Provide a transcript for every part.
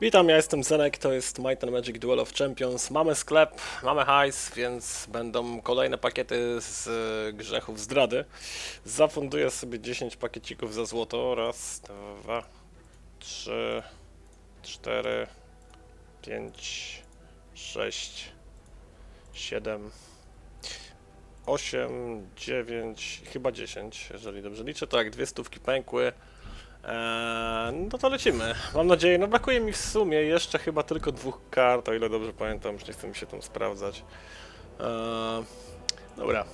Witam, ja jestem Zenek, to jest Might and Magic Duel of Champions. Mamy sklep, mamy hajs, więc będą kolejne pakiety z e, grzechów zdrady. Zafunduję sobie 10 pakiecików za złoto. Raz, dwa, trzy, cztery, pięć, sześć, siedem, osiem, dziewięć, chyba 10, jeżeli dobrze liczę. Tak, dwie stówki pękły. Eee, no to lecimy. Mam nadzieję, no brakuje mi w sumie jeszcze chyba tylko dwóch kart, o ile dobrze pamiętam, już nie chcę mi się tam sprawdzać. Eee, dobra,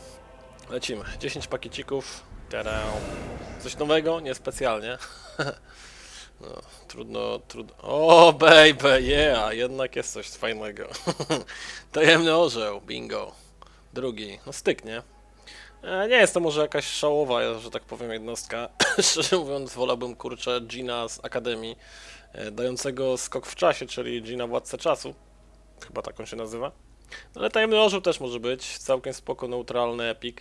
lecimy. 10 pakiecików. Tada. Coś nowego? Niespecjalnie. no, trudno, trudno. O, baby, yeah, jednak jest coś fajnego. Tajemny orzeł, bingo. Drugi, no styk, nie? E, Nie jest to może jakaś szałowa, że tak powiem, jednostka. Szczerze mówiąc, wolałbym kurczę Gina z Akademii, e, dającego skok w czasie, czyli Gina Władcę Czasu. Chyba tak on się nazywa. No, Ale tajemny orzeł też może być, całkiem spoko, neutralny, epic.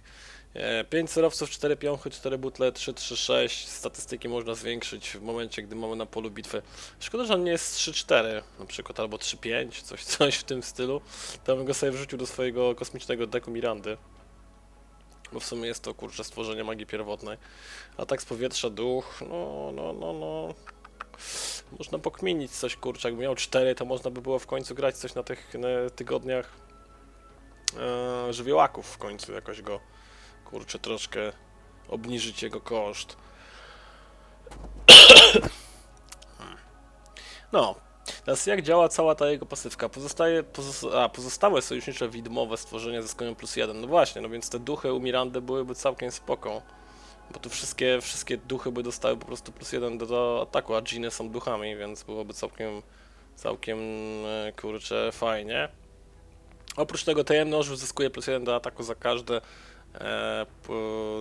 5 surowców, 4 piąchy, 4 butle, 3, 3, 6. Statystyki można zwiększyć w momencie, gdy mamy na polu bitwy. Szkoda, że on nie jest 3-4 na przykład, albo 3-5, coś, coś w tym stylu. To bym go sobie wrzucił do swojego kosmicznego deku Mirandy bo w sumie jest to kurczę stworzenie magii pierwotnej. A tak z powietrza duch, no, no, no, no. Można pokminić coś kurczę, jakby miał 4, to można by było w końcu grać coś na tych na tygodniach e, żywiołaków w końcu, jakoś go kurczę troszkę obniżyć jego koszt. No, Teraz jak działa cała ta jego pasywka? Pozostaje, pozos a, pozostałe sojusznicze widmowe stworzenia zyskują plus jeden. No właśnie, no więc te duchy u Mirandy byłyby całkiem spoko. Bo tu wszystkie, wszystkie duchy by dostały po prostu plus jeden do, do ataku, a dżiny są duchami, więc byłoby całkiem, całkiem e, kurczę fajnie. Oprócz tego tajemny orzeł zyskuje plus jeden do ataku za każde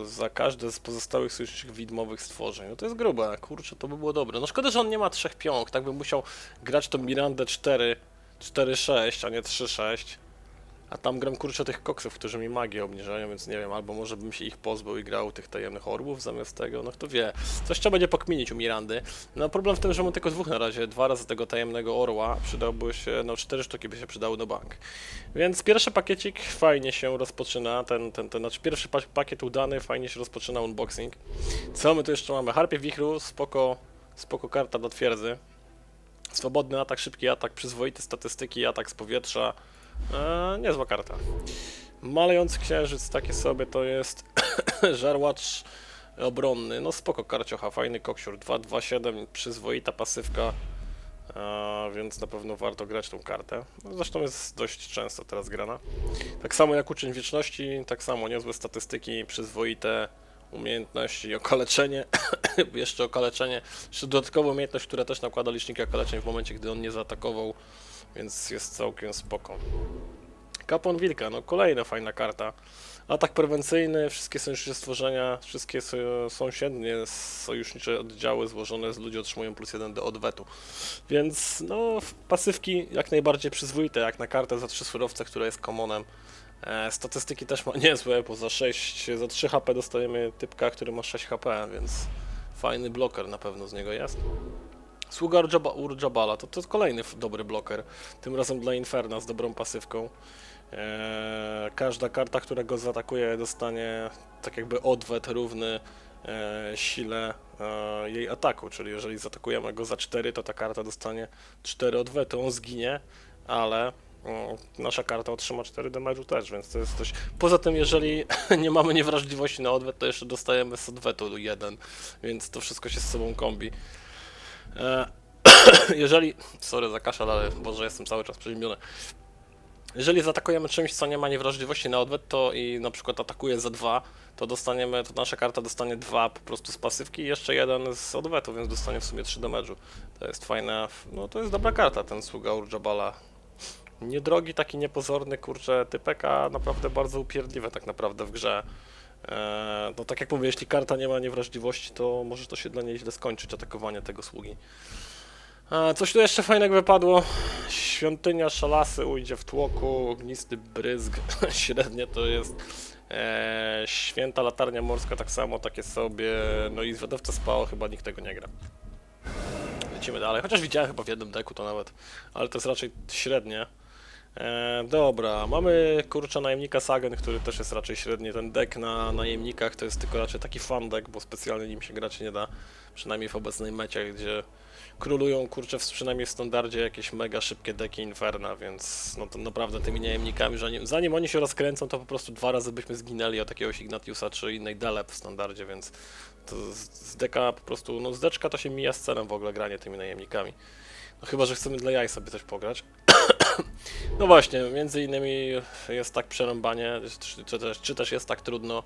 za każde z pozostałych sojuszniczych widmowych stworzeń. No to jest grube, kurczę, to by było dobre. No szkoda, że on nie ma trzech piąg, tak bym musiał grać tą Mirandę 4, 4-6, a nie 3-6. A tam gram kurczę tych koksów, którzy mi magię obniżają, więc nie wiem, albo może bym się ich pozbył i grał tych tajemnych orbów zamiast tego, no kto wie. Coś trzeba będzie pokminić u Mirandy. No problem w tym, że mam tylko dwóch na razie, dwa razy tego tajemnego orła, przydałby się, no cztery sztuki by się przydały do bank. Więc pierwszy pakiecik fajnie się rozpoczyna, ten, ten, ten, znaczy pierwszy pa pakiet udany, fajnie się rozpoczyna unboxing. Co my tu jeszcze mamy? Harpie Wichru, spoko, spoko karta do twierdzy. Swobodny atak, szybki atak, przyzwoite statystyki, atak z powietrza. Eee, niezła karta. Malejący księżyc, takie sobie to jest żarłacz obronny. No spoko karciocha, fajny koksiur 227, przyzwoita pasywka. Eee, więc na pewno warto grać tą kartę. No, zresztą jest dość często teraz grana. Tak samo jak Uczeń Wieczności, tak samo niezłe statystyki, przyzwoite umiejętności, okaleczenie, jeszcze okaleczenie, jeszcze dodatkowa umiejętność, która też nakłada licznika okaleczeń w momencie, gdy on nie zaatakował, więc jest całkiem spoko. Kapłan Wilka, no kolejna fajna karta. Atak prewencyjny, wszystkie sojusznicze stworzenia, wszystkie sąsiednie sojusznicze oddziały złożone z ludzi otrzymują plus jeden do odwetu. Więc no, pasywki jak najbardziej przyzwoite, jak na kartę za 3 surowce, która jest commonem. E, statystyki też ma niezłe, bo za 6, za 3 HP dostajemy typka, który ma 6 HP, więc fajny bloker na pewno z niego jest. Sługa Urjaba- Urjabala to, to kolejny dobry bloker, tym razem dla Inferna z dobrą pasywką. Eee, każda karta, która go zaatakuje dostanie tak jakby odwet równy e, sile e, jej ataku, czyli jeżeli zaatakujemy go za 4, to ta karta dostanie 4 odwetu, on zginie, ale o, nasza karta otrzyma 4 damage'u też, więc to jest coś... Poza tym, jeżeli nie mamy niewrażliwości na odwet, to jeszcze dostajemy z odwetu 1, więc to wszystko się z sobą kombi. E, jeżeli... Sorry za kaszel, ale Boże, jestem cały czas przeziębiony. Jeżeli zaatakujemy czymś, co nie ma niewrażliwości na odwet, to i na przykład atakuje za 2, to dostaniemy, to nasza karta dostanie 2 po prostu z pasywki i jeszcze jeden z odwetu, więc dostanie w sumie 3 damage'u. To jest fajna, no to jest dobra karta ten sługa Urjabala. Niedrogi, taki niepozorny, kurczę, typek, a naprawdę bardzo upierdliwy tak naprawdę w grze. Eee, no tak jak mówię, jeśli karta nie ma niewrażliwości, to może to się dla niej źle skończyć, atakowanie tego sługi. A, coś tu jeszcze fajnego wypadło. Świątynia szalasy ujdzie w tłoku, ognisty bryzg, średnie to jest. E, święta latarnia morska tak samo, takie sobie. No i zwiadowca spało, chyba nikt tego nie gra. lecimy dalej. Chociaż widziałem chyba w jednym deku to nawet, ale to jest raczej średnie. E, dobra, mamy kurczę najemnika Sagen, który też jest raczej średni. Ten deck na najemnikach to jest tylko raczej taki fun deck, bo specjalnie nim się grać nie da, przynajmniej w obecnej mecie, gdzie królują kurczę w, przynajmniej w standardzie jakieś mega szybkie deki Inferna, więc no to naprawdę tymi najemnikami, zanim, zanim oni się rozkręcą, to po prostu dwa razy byśmy zginęli od jakiegoś Ignatiusa czy innej Delep w standardzie, więc to z deka po prostu, no z deczka to się mija z celem w ogóle granie tymi najemnikami. No chyba, że chcemy dla jaj sobie coś pograć. No właśnie, między innymi jest tak przerąbanie, czy, też, czy też jest tak trudno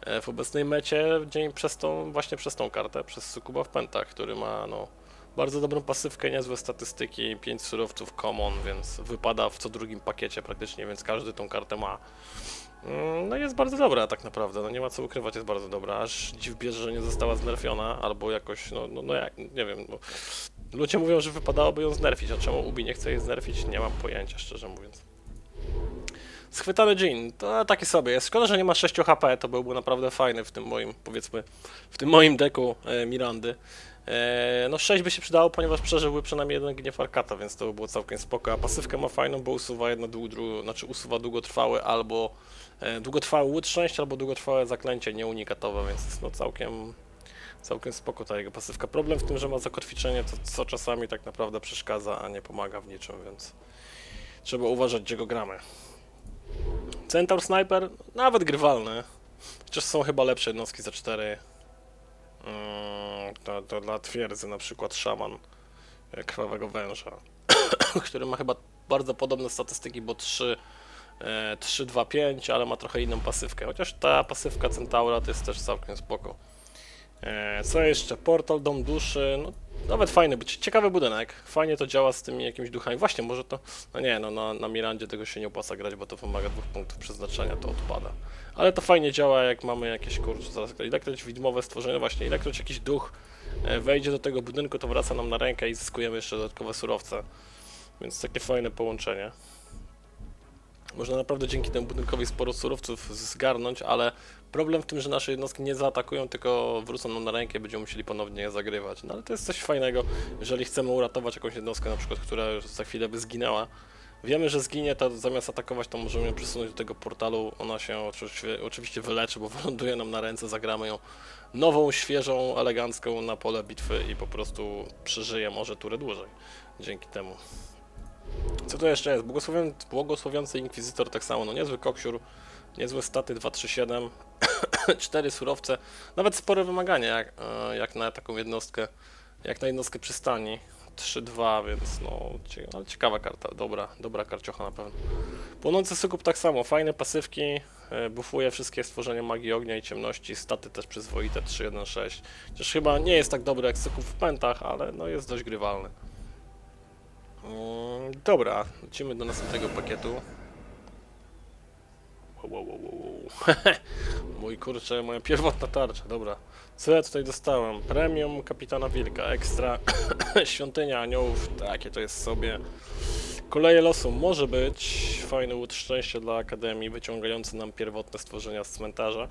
e, w obecnej mecie dzień przez tą, właśnie przez tą kartę, przez Sukuba w Pentach, który ma no bardzo dobrą pasywkę, niezłe statystyki, 5 surowców common, więc wypada w co drugim pakiecie praktycznie, więc każdy tą kartę ma. Mm, No jest bardzo dobra tak naprawdę, no nie ma co ukrywać, jest bardzo dobra, aż dziw bierze, że nie została znerfiona, albo jakoś, no, no, no jak, nie wiem, no. Ludzie mówią, że wypadałoby ją znerfić, a czemu Ubi nie chce jej znerfić, nie mam pojęcia, szczerze mówiąc. Schwytany Jean, to taki sobie jest. Szkoda, że nie ma 6 HP, to byłby naprawdę fajny w tym moim, powiedzmy, w tym moim deku e, Mirandy. E, no 6 by się przydało, ponieważ przeżyłby przynajmniej jeden gniew Arkata, więc to by było całkiem spoko. A pasywkę ma fajną, bo usuwa jedno dłu, dłu, znaczy usuwa długotrwałe albo e, długotrwałe łód szczęścia, albo długotrwałe zaklęcie nieunikatowe, więc jest no całkiem całkiem spoko ta jego pasywka. Problem w tym, że ma zakotwiczenie, to co czasami tak naprawdę przeszkadza, a nie pomaga w niczym, więc trzeba uważać, gdzie go gramy. Centaur Sniper, nawet grywalny. Chociaż są chyba lepsze jednostki za 4. Mm, to, to dla twierdzy na przykład szaman e, krwawego węża, który ma chyba bardzo podobne statystyki, bo 3, e, 3, 2, 5, ale ma trochę inną pasywkę. Chociaż ta pasywka Centaura to jest też całkiem spoko. E, co jeszcze? Portal, Dom Duszy, no nawet fajny, być ciekawy budynek. Fajnie to działa z tymi jakimiś duchami. Właśnie, może to. No nie, no na, na Mirandzie tego się nie opłaca grać, bo to wymaga dwóch punktów przeznaczenia, to odpada. Ale to fajnie działa, jak mamy jakieś kurczę, zaraz ilekroć widmowe stworzenie, właśnie ilekroć jakiś duch e, wejdzie do tego budynku, to wraca nam na rękę i zyskujemy jeszcze dodatkowe surowce. Więc takie fajne połączenie. Można naprawdę dzięki temu budynkowi sporo surowców zgarnąć, ale problem w tym, że nasze jednostki nie zaatakują, tylko wrócą nam na rękę i będziemy musieli ponownie zagrywać. No ale to jest coś fajnego, jeżeli chcemy uratować jakąś jednostkę, na przykład, która za chwilę by zginęła. Wiemy, że zginie, to zamiast atakować, to możemy ją przesunąć do tego portalu. Ona się oczywiście, oczywiście wyleczy, bo wyląduje nam na ręce, zagramy ją nową, świeżą, elegancką na pole bitwy i po prostu przeżyje może turę dłużej dzięki temu. Co to jeszcze jest? Błogosławią, błogosławiący Inkwizytor tak samo, no niezły koksiur, niezłe staty 237, 4 surowce, nawet spore wymagania jak, e, jak na taką jednostkę, jak na jednostkę przystani. 3-2, więc no, ale ciekawa karta, dobra, dobra karciocha na pewno. Płonący sukup tak samo, fajne pasywki, e, bufuje wszystkie stworzenia magii ognia i ciemności, staty też przyzwoite 3-1-6. Chociaż chyba nie jest tak dobry jak sukup w pętach, ale no jest dość grywalny. Mm, Dobra, lecimy do następnego pakietu. Wow, wow, wow, wow. Mój kurczę, moja pierwotna tarcza, dobra. Co ja tutaj dostałem? Premium Kapitana Wilka, ekstra Świątynia Aniołów, takie to jest sobie. Koleje losu może być fajny łód szczęścia dla Akademii, wyciągający nam pierwotne stworzenia z cmentarza.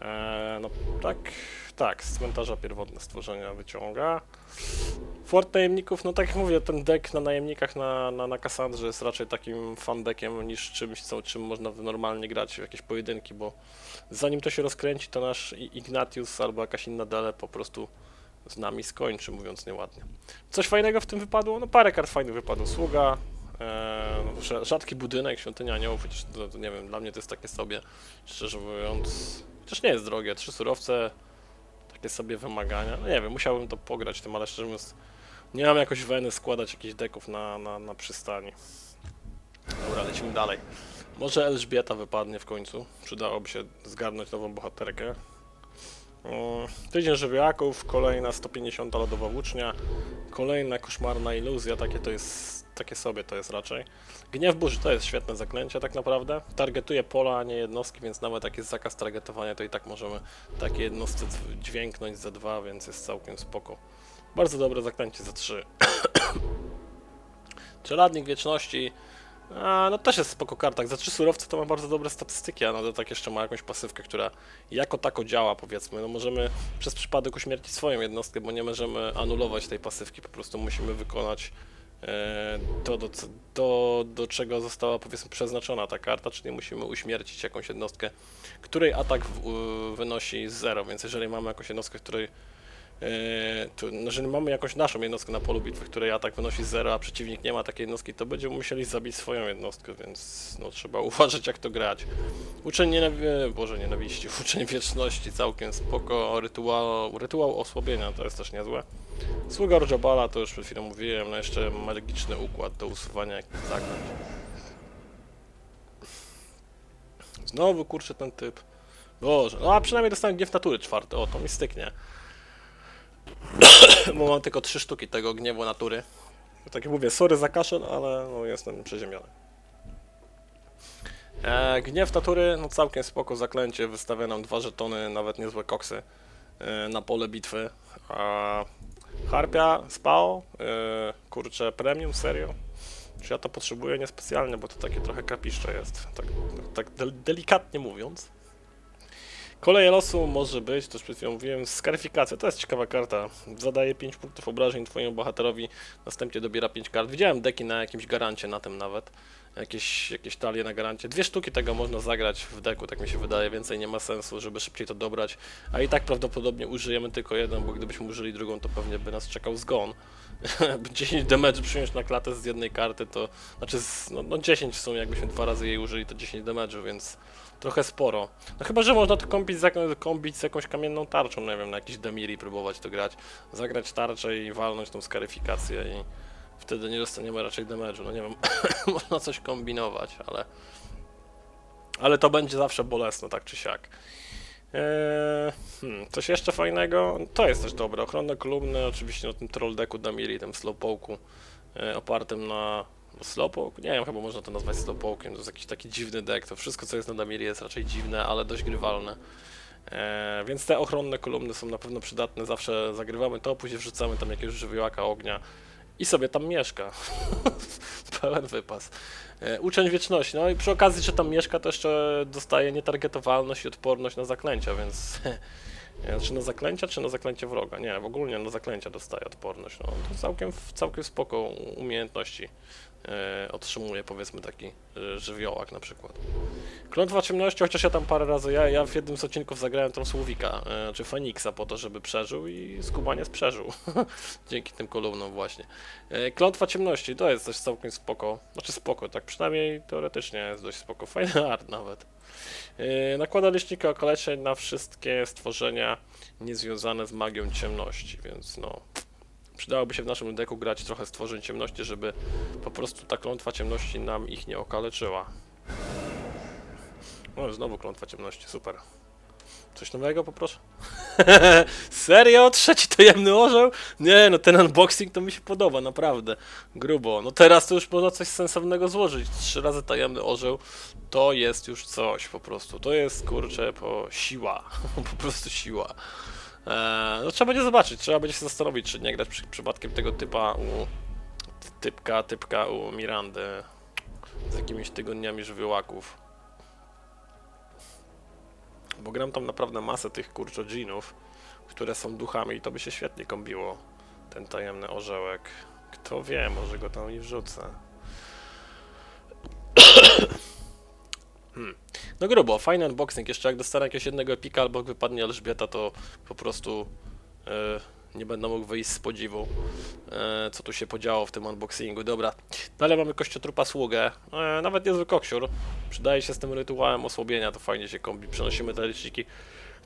Eee, no tak, tak, z cmentarza pierwotne stworzenia wyciąga. Fort najemników, no tak jak mówię, ten deck na najemnikach na, na, na jest raczej takim fan deckiem niż czymś, co, czym można normalnie grać w jakieś pojedynki, bo zanim to się rozkręci, to nasz Ignatius albo jakaś inna dele po prostu z nami skończy, mówiąc nieładnie. Coś fajnego w tym wypadło? No parę kart fajnych wypadło. Sługa, e, no, rza- rzadki budynek, świątynia aniołów, chociaż to, to nie wiem, dla mnie to jest takie sobie, szczerze mówiąc, chociaż nie jest drogie, trzy surowce, takie sobie wymagania, no nie wiem, musiałbym to pograć tym, ale szczerze mówiąc, nie mam jakoś weny składać jakichś deków na, na, na przystani. Dobra, lecimy dalej. Może Elżbieta wypadnie w końcu. Przydałoby się zgarnąć nową bohaterkę. Mm, Tydzień żywiołaków, kolejna 150 lodowa włócznia, kolejna koszmarna iluzja, takie to jest, takie sobie to jest raczej. Gniew burzy to jest świetne zaklęcie tak naprawdę. Targetuje pola, a nie jednostki, więc nawet jak jest zakaz targetowania, to i tak możemy takie jednostce dźw- dźwięknąć za dwa, więc jest całkiem spoko. Bardzo dobre zaklęcie za 3. Czeladnik Wieczności. A, no też jest spoko karta. Za trzy surowce to ma bardzo dobre statystyki, a na dodatek jeszcze ma jakąś pasywkę, która jako tako działa, powiedzmy. No możemy przez przypadek uśmiercić swoją jednostkę, bo nie możemy anulować tej pasywki, po prostu musimy wykonać to, do, do, do czego została, powiedzmy, przeznaczona ta karta, czyli musimy uśmiercić jakąś jednostkę, której atak w, wynosi 0, więc jeżeli mamy jakąś jednostkę, której to, no, jeżeli mamy jakąś naszą jednostkę na polu bitwy, której atak wynosi 0, a przeciwnik nie ma takiej jednostki, to będziemy musieli zabić swoją jednostkę, więc no, trzeba uważać jak to grać. Uczeń nienawi... e, Boże, nienawiści, uczeń wieczności, całkiem spoko, rytuał, rytuał osłabienia, to jest też niezłe. Sługa Rojabala, to już przed chwilą mówiłem, no jeszcze magiczny układ do usuwania zaklęć. Znowu kurczę ten typ. Boże, no a przynajmniej dostałem gniew natury czwarty, o to mi styknie. Bo mam tylko trzy sztuki tego gniewu natury. Tak jak mówię, sorry za kaszel, ale no, jestem przeziemiony. E, gniew natury, no całkiem spoko zaklęcie, wystawia nam dwa żetony, nawet niezłe koksy e, na pole bitwy. Harpia, spao, e, kurczę, premium, serio? Czy ja to potrzebuję niespecjalnie, bo to takie trochę kapiszcze jest, tak, tak del delikatnie mówiąc. Koleje losu może być, już przed chwilą mówiłem, skaryfikacja, to jest ciekawa karta. Zadaje 5 punktów obrażeń twojemu bohaterowi, następnie dobiera 5 kart. Widziałem deki na jakimś garancie na tym nawet. Jakieś, jakieś talie na garancie. Dwie sztuki tego można zagrać w deku, tak mi się wydaje, więcej nie ma sensu, żeby szybciej to dobrać. A i tak prawdopodobnie użyjemy tylko jeden, bo gdybyśmy użyli drugą, to pewnie by nas czekał zgon. 10 damage przyjąć na klatę z jednej karty, to znaczy z, no, no 10 w sumie, jakbyśmy dwa razy jej użyli, to 10 damage'u, więc trochę sporo. No chyba, że można to kombić z, kombić z jakąś kamienną tarczą, nie wiem, na jakiś Demiri próbować to grać, zagrać tarczę i walnąć tą skaryfikację i wtedy nie dostaniemy raczej damage'u, no nie wiem, można coś kombinować, ale ale to będzie zawsze bolesne, tak czy siak. Eee, hmm, coś jeszcze fajnego? To jest też dobre. Ochronne kolumny, oczywiście na tym troll decku Damiri, tym slowpoke'u, e, opartym na slowpoke? Nie wiem, chyba można to nazwać slowpoke'iem, to jest jakiś taki dziwny deck, to wszystko co jest na Damiri jest raczej dziwne, ale dość grywalne. Eee, więc te ochronne kolumny są na pewno przydatne, zawsze zagrywamy to, później wrzucamy tam jakiegoś żywiołaka ognia i sobie tam mieszka. Pełen wypas. E, uczeń wieczności, no i przy okazji, że tam mieszka, to jeszcze dostaje nietargetowalność i odporność na zaklęcia, więc... Czy na zaklęcia, czy na zaklęcie wroga? Nie, w ogóle na zaklęcia dostaje odporność. No, to całkiem, całkiem spoko umiejętności otrzymuje, powiedzmy, taki e, żywiołak na przykład. Klątwa ciemności, chociaż ja tam parę razy, ja, ja w jednym z odcinków zagrałem tą Słowika, e, czy Feniksa po to, żeby przeżył i skubaniec przeżył. Dzięki tym kolumnom właśnie. E, Klątwa ciemności, to jest też całkiem spoko. Znaczy spoko, tak przynajmniej teoretycznie jest dość spoko. Fajny art nawet. E, Nakłada licznika okaleczeń na wszystkie stworzenia niezwiązane z magią ciemności, więc no... Przydałoby się w naszym deku grać trochę stworzeń ciemności, żeby po prostu ta klątwa ciemności nam ich nie okaleczyła. O, znowu klątwa ciemności, super. Coś nowego poproszę? Serio? Trzeci tajemny orzeł? Nie, no ten unboxing to mi się podoba, naprawdę. Grubo. No teraz to już można coś sensownego złożyć. Trzy razy tajemny orzeł to jest już coś po prostu. To jest, kurczę, po siła. po prostu siła. Eee, no trzeba będzie zobaczyć, trzeba będzie się zastanowić, czy nie grać przy, przypadkiem tego typa u... Typka, typka u Mirandy. Z jakimiś tygodniami żywiołaków. Bo gram tam naprawdę masę tych kurczo dżinów, które są duchami i to by się świetnie kombiło. Ten tajemny orzełek. Kto wie, może go tam i wrzucę. No grubo, fajny unboxing. Jeszcze jak dostanę jakiegoś jednego epika albo wypadnie Elżbieta, to po prostu e, nie będę mógł wyjść z podziwu, e, co tu się podziało w tym unboxingu. Dobra, dalej mamy kościotrupa sługę. E, nawet niezły koksiur. Przydaje się z tym rytuałem osłabienia, to fajnie się kombi. Przenosimy te liczniki,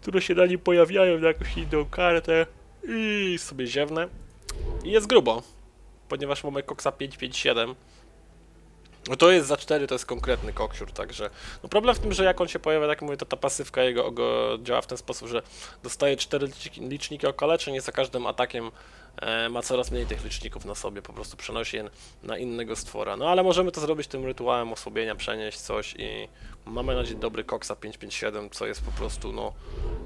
które się na nim pojawiają na jakąś inną kartę i sobie ziewnę. I jest grubo, ponieważ mamy koksa 557. No to jest za 4, to jest konkretny koksiur, także... No problem w tym, że jak on się pojawia, tak mówię, to ta pasywka jego go działa w ten sposób, że dostaje 4 liczniki, okaleczeń i za każdym atakiem e, ma coraz mniej tych liczników na sobie, po prostu przenosi je na innego stwora. No ale możemy to zrobić tym rytuałem osłabienia, przenieść coś i mamy nadzieję dobry koksa 557, co jest po prostu, no,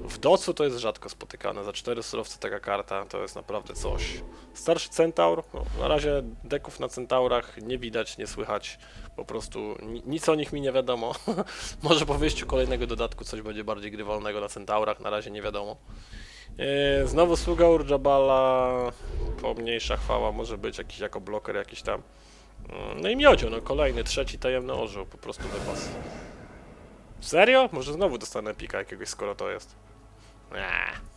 w docu to jest rzadko spotykane. Za 4 surowce taka karta to jest naprawdę coś. Starszy centaur, no, na razie deków na centaurach nie widać, nie słychać, po prostu ni- nic o nich mi nie wiadomo. Może po wyjściu kolejnego dodatku coś będzie bardziej grywalnego na centaurach, na razie nie wiadomo. Yy, znowu sługa Urjabala, pomniejsza chwała, może być jakiś jako bloker jakiś tam. Yy, No i miodzio, no kolejny, trzeci tajemny orzeł, po prostu wypas. Serio? Może znowu dostanę pika jakiegoś, skoro to jest. Eee.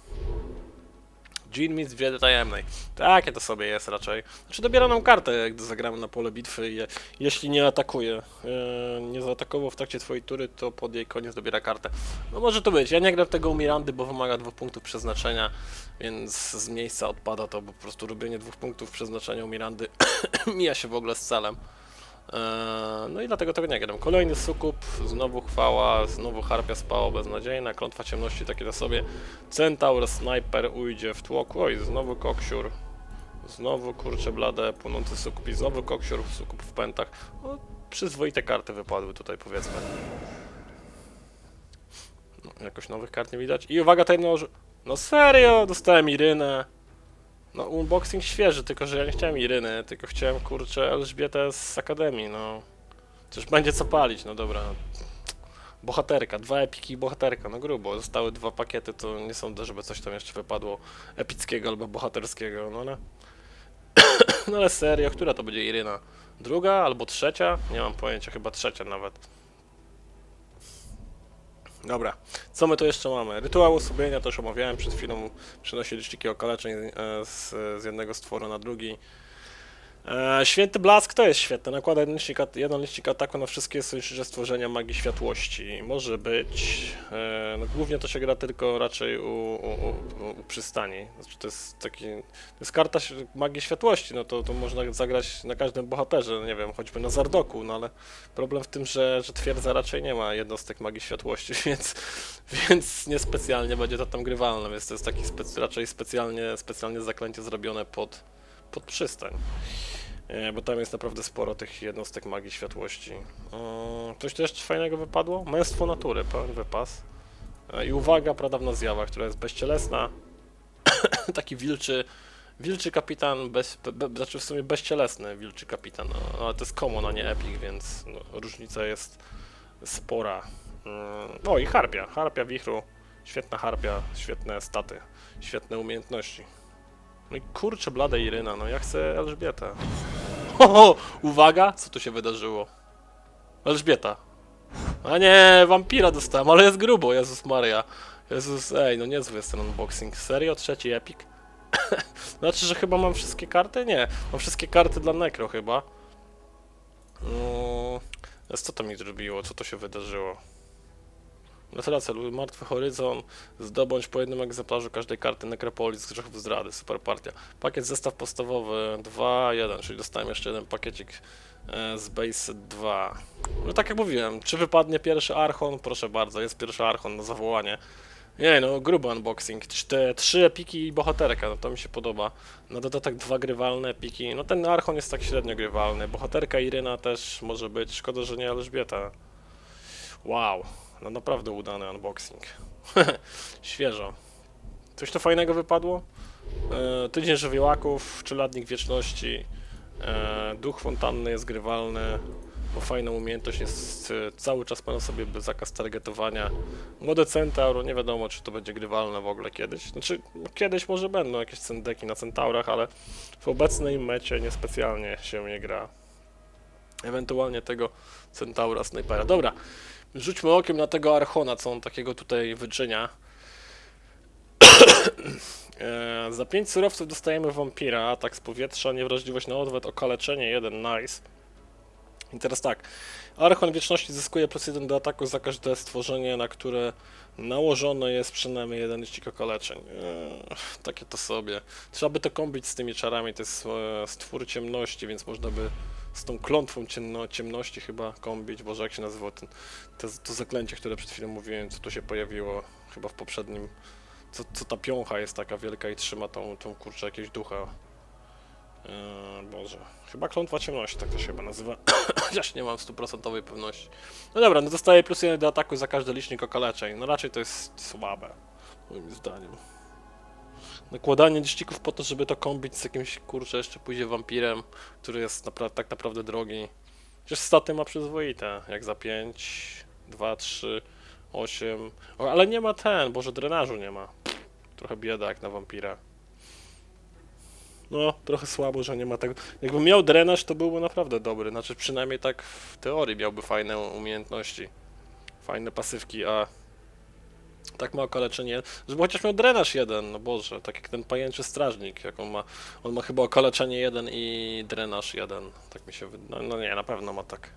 Jean w wiedzy tajemnej. Takie to sobie jest raczej. Znaczy dobiera nam kartę, gdy zagramy na pole bitwy i je, jeśli nie atakuje, e, nie zaatakował w trakcie twojej tury, to pod jej koniec dobiera kartę. No może to być. Ja nie gram tego u Mirandy, bo wymaga dwóch punktów przeznaczenia, więc z miejsca odpada to, bo po prostu robienie dwóch punktów przeznaczenia u Mirandy mija się w ogóle z celem. Eee, No i dlatego tego nie gram. Kolejny sukup, znowu chwała, znowu harpia spała beznadziejna, klątwa ciemności takie na sobie. Centaur, sniper ujdzie w tłoku, oj, znowu koksiur. Znowu kurcze blade, płonący sukup i znowu koksiur, sukup w pętach. No, przyzwoite karty wypadły tutaj powiedzmy. No, jakoś nowych kart nie widać. I uwaga, tajemny orzeł. No serio, dostałem Irynę. No unboxing świeży, tylko że ja nie chciałem Iryny, tylko chciałem kurczę Elżbietę z Akademii, no. Przecież będzie co palić, no dobra. Bohaterka, dwa epiki i bohaterka, no grubo. Zostały dwa pakiety, to nie sądzę, żeby coś tam jeszcze wypadło epickiego albo bohaterskiego, no ale... no ale serio, która to będzie Iryna? Druga albo trzecia? Nie mam pojęcia, chyba trzecia nawet. Dobra, co my tu jeszcze mamy? Rytuał osłabienia też omawiałem przed chwilą. Przenosi liczniki okaleczeń e, z, z jednego stworu na drugi. E, święty blask to jest świetne. Nakłada jeden at- jeden ataku na wszystkie sojusznicze stworzenia magii światłości. Może być. E, no, głównie to się gra tylko raczej u, u, u, u przystani. Znaczy, to jest taki. To jest karta magii światłości. No to, to można zagrać na każdym bohaterze. Nie wiem, choćby na Zardoku, no ale problem w tym, że, że twierdza raczej nie ma jednostek magii światłości, więc, więc niespecjalnie będzie to tam grywalne, więc to jest taki raczej specjalnie, specjalnie zaklęcie zrobione pod, pod przystań. E, Bo tam jest naprawdę sporo tych jednostek magii światłości. O, Coś tu jeszcze fajnego wypadło? Męstwo natury, pełen wypas. E, I uwaga, pradawna zjawa, która jest bezcielesna. Taki wilczy, wilczy kapitan, bez, be, znaczy w sumie bezcielesny wilczy kapitan, no, ale to jest common, a nie epic, więc no, różnica jest spora. Mm, O i harpia, harpia wichru, świetna harpia, świetne staty, świetne umiejętności. No i kurczę blade Iryna, no ja chcę Elżbietę. Ho, ho, uwaga, co tu się wydarzyło? Elżbieta. A nie, wampira dostałem, ale jest grubo, Jezus Maria. Jezus, ej, no niezły jest ten unboxing. Serio? Trzeci epic? znaczy, że chyba mam wszystkie karty? Nie, mam wszystkie karty dla Necro chyba. No, co to mi zrobiło? Co to się wydarzyło? Gratulacje, Lu- Martwy Horyzon, zdobądź po jednym egzemplarzu każdej karty Necropolis z Grzechów Zdrady, super partia. Pakiet zestaw podstawowy 2, 1, czyli dostałem jeszcze jeden pakiecik e, z Base 2. No tak jak mówiłem, czy wypadnie pierwszy Archon? Proszę bardzo, jest pierwszy Archon na zawołanie. Nie no, gruby unboxing. Te trzy epiki i bohaterka, no to mi się podoba. Na dodatek dwa grywalne epiki. No ten Archon jest tak średnio grywalny. Bohaterka Iryna też może być. Szkoda, że nie Elżbieta. Wow, no naprawdę udany unboxing. Świeżo. Coś to fajnego wypadło? E, tydzień żywiołaków, czeladnik wieczności, e, duch fontanny jest grywalny, bo fajną umiejętność jest e, cały czas ma na sobie zakaz targetowania. Młody centaur, nie wiadomo czy to będzie grywalne w ogóle kiedyś. Znaczy, no, kiedyś może będą jakieś cendeki na centaurach, ale w obecnej mecie niespecjalnie się nie gra. Ewentualnie tego centaura snajpera. Dobra, rzućmy okiem na tego Archona, co on takiego tutaj wyczynia. E, za 5 surowców dostajemy wampira, atak z powietrza, niewrażliwość na odwet, okaleczenie 1, nice. I teraz tak, Archon Wieczności zyskuje plus 1 do ataku za każde stworzenie, na które nałożone jest przynajmniej jeden licznik okaleczeń. Eee, takie to sobie. Trzeba by to kombić z tymi czarami, to jest e, stwór ciemności, więc można by z tą klątwą ciemno, ciemności chyba kombić, boże jak się nazywa ten, to, zaklęcie, które przed chwilą mówiłem, co tu się pojawiło chyba w poprzednim co, co ta piącha jest taka wielka i trzyma tą, tą kurczę jakiegoś ducha. Eee, Boże. Chyba klątwa ciemności, tak to się chyba nazywa. Chociaż nie mam stuprocentowej pewności. No dobra, no dostaje plus jeden do ataku za każdy licznik okaleczeń. No raczej to jest słabe, moim zdaniem. Nakładanie liczników po to, żeby to kombić z jakimś, kurczę, jeszcze pójdzie wampirem, który jest napra tak naprawdę drogi. Przecież staty ma przyzwoite, jak za 5, 2, 3, 8... O, ale nie ma ten, boże, drenażu nie ma. Trochę bieda jak na wampira. No, trochę słabo, że nie ma tego. Jakby miał drenaż, to byłby naprawdę dobry. Znaczy, przynajmniej tak w teorii miałby fajne umiejętności. Fajne pasywki, a tak ma okaleczenie, żeby chociaż miał drenaż jeden, no boże, tak jak ten pajęczy strażnik, jak on ma, on ma chyba okaleczenie jeden i drenaż jeden, tak mi się wydaje, no, no nie, na pewno ma tak,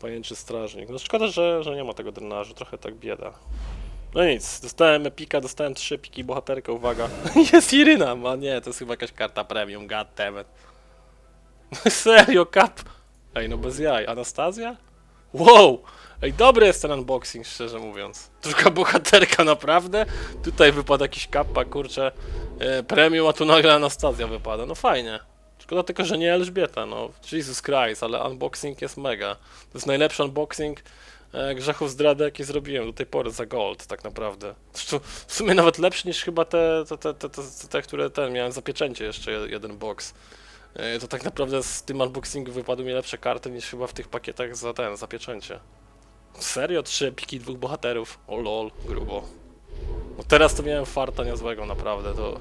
pajęczy strażnik, no szkoda, że, że nie ma tego drenażu, trochę tak bieda. No nic, dostałem epika, dostałem trzy piki bohaterka, uwaga, jest Iryna, a nie, to jest chyba jakaś karta premium, goddammit. Serio, kap, ej no bez jaj, Anastazja? Wow! Ej, dobry jest ten unboxing, szczerze mówiąc. Druga bohaterka, naprawdę? Tutaj wypada jakiś kappa, kurczę, e, premium, a tu nagle Anastazja wypada. No fajnie. Szkoda tylko, że nie Elżbieta, no. Jesus Christ, ale unboxing jest mega. To jest najlepszy unboxing e, grzechów zdrady, jaki zrobiłem do tej pory za gold, tak naprawdę. Zresztą w sumie nawet lepszy niż chyba te, te, te, te, te, te które ten, miałem za pieczęcie jeszcze je- jeden box. E, To tak naprawdę z tym unboxingu wypadły mi lepsze karty niż chyba w tych pakietach za ten, za pieczęcie. Serio? Trzy epiki dwóch bohaterów? O lol, grubo. No teraz to miałem farta niezłego, naprawdę, to...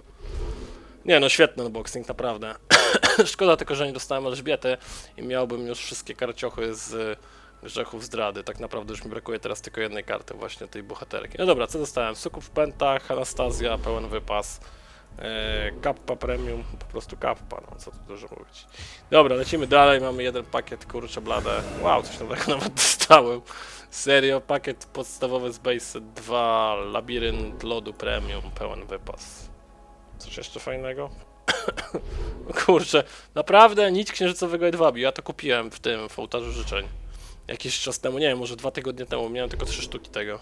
Nie no, świetny unboxing, naprawdę. Szkoda tylko, że nie dostałem Elżbiety i miałbym już wszystkie karciochy z grzechów zdrady. Tak naprawdę już mi brakuje teraz tylko jednej karty, właśnie tej bohaterki. No dobra, co dostałem? Suków w pentach, Anastazja, pełen wypas. Eee, kappa premium, po prostu kappa, no co tu dużo mówić. Dobra, lecimy dalej, mamy jeden pakiet, kurczę blade. Wow, coś nowego nawet dostałem. Serio, pakiet podstawowy z Base 2, labirynt lodu premium, pełen wypas. Coś jeszcze fajnego? Kurczę, naprawdę nic księżycowego jedwabiu, ja to kupiłem w tym, w ołtarzu życzeń. Jakiś czas temu, nie wiem, może dwa tygodnie temu, miałem tylko trzy sztuki tego.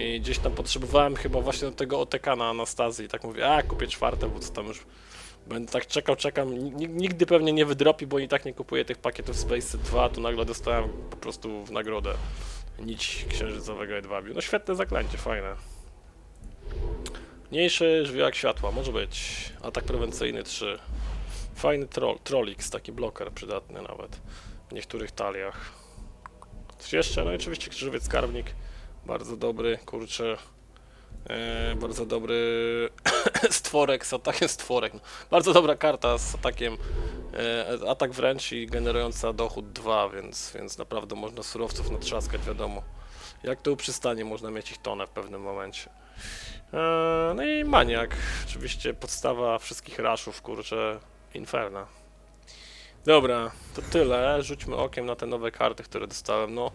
I gdzieś tam potrzebowałem chyba właśnie do tego OTK na Anastazji. I tak mówię, a kupię czwarte, bo co tam już. Będę tak czekał, czekam. Ni- Nigdy pewnie nie wydropi, bo i tak nie kupuję tych pakietów Space 2. Tu nagle dostałem po prostu w nagrodę nić księżycowego jedwabiu. No świetne zaklęcie, fajne. Mniejszy żwiak światła, może być. Atak prewencyjny 3. Fajny troll, Trollix, taki bloker przydatny nawet w niektórych taliach. Coś jeszcze? No i oczywiście krzyżowiec skarbnik. Bardzo dobry, kurczę. E, bardzo dobry stworek z atakiem stworek. No, bardzo dobra karta z atakiem e, atak wręcz i generująca dochód 2, więc, więc naprawdę można surowców natrzaskać, wiadomo. Jak to przystanie, można mieć ich tonę w pewnym momencie. E, no i maniak, oczywiście podstawa wszystkich raszów, kurczę, Inferna. Dobra, to tyle. Rzućmy okiem na te nowe karty, które dostałem. No,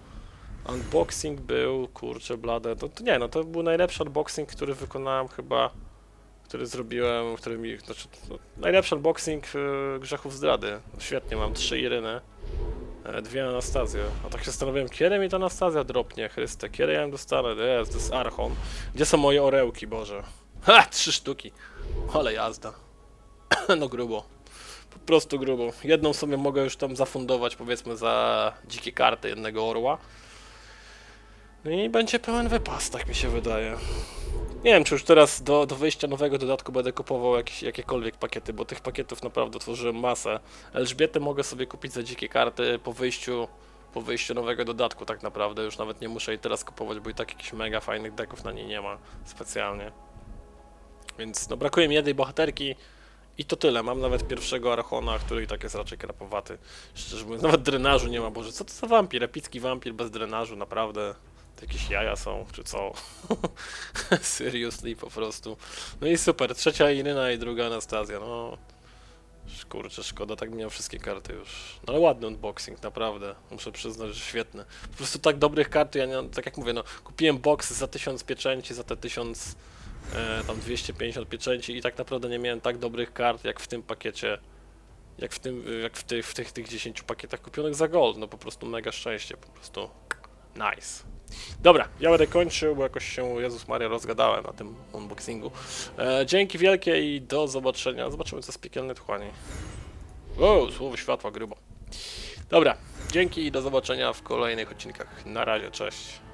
unboxing był, kurczę, blade. To, to nie, no to był najlepszy unboxing, który wykonałem chyba, który zrobiłem, który mi, znaczy, no, najlepszy unboxing e, grzechów zdrady. Świetnie, mam trzy Iryny, e, dwie Anastazje. A tak się zastanawiałem, kiedy mi ta Anastazja dropnie, Chryste, kiedy ja ją dostanę? Jest, to jest Archon. Gdzie są moje orełki, Boże? Ha, trzy sztuki. Ale jazda. no grubo. Po prostu grubo. Jedną sobie mogę już tam zafundować, powiedzmy, za dzikie karty jednego orła. No i będzie pełen wypas, tak mi się wydaje. Nie wiem, czy już teraz do, do wyjścia nowego dodatku będę kupował jakieś, jakiekolwiek pakiety, bo tych pakietów naprawdę tworzyłem masę. Elżbietę mogę sobie kupić za dzikie karty po wyjściu, po wyjściu nowego dodatku tak naprawdę. Już nawet nie muszę jej teraz kupować, bo i tak jakichś mega fajnych deków na niej nie ma specjalnie. Więc no brakuje mi jednej bohaterki i to tyle. Mam nawet pierwszego Archona, który i tak jest raczej krapowaty. Szczerze mówiąc, nawet drenażu nie ma. Boże, co to za wampir? Epicki wampir bez drenażu, naprawdę. Jakieś jaja są, czy co? Seriously, po prostu. No i super, trzecia Iryna i druga Anastazja, no... Kurczę, szkoda, tak miał wszystkie karty już. No ale ładny unboxing, naprawdę. Muszę przyznać, że świetny. Po prostu tak dobrych kart, ja nie, tak jak mówię, no, kupiłem box za 1000 pieczęci, za te 1000, e, tam 250 pieczęci i tak naprawdę nie miałem tak dobrych kart, jak w tym pakiecie, jak w tym, jak w tych, w tych, tych 10 pakietach kupionych za gold, no po prostu mega szczęście, po prostu nice. Dobra, ja będę kończył, bo jakoś się, Jezus Maria, rozgadałem na tym unboxingu. E, dzięki wielkie i do zobaczenia. Zobaczymy, co z piekielnej tchłani. O, słowo światła grubo. Dobra, dzięki i do zobaczenia w kolejnych odcinkach. Na razie, cześć.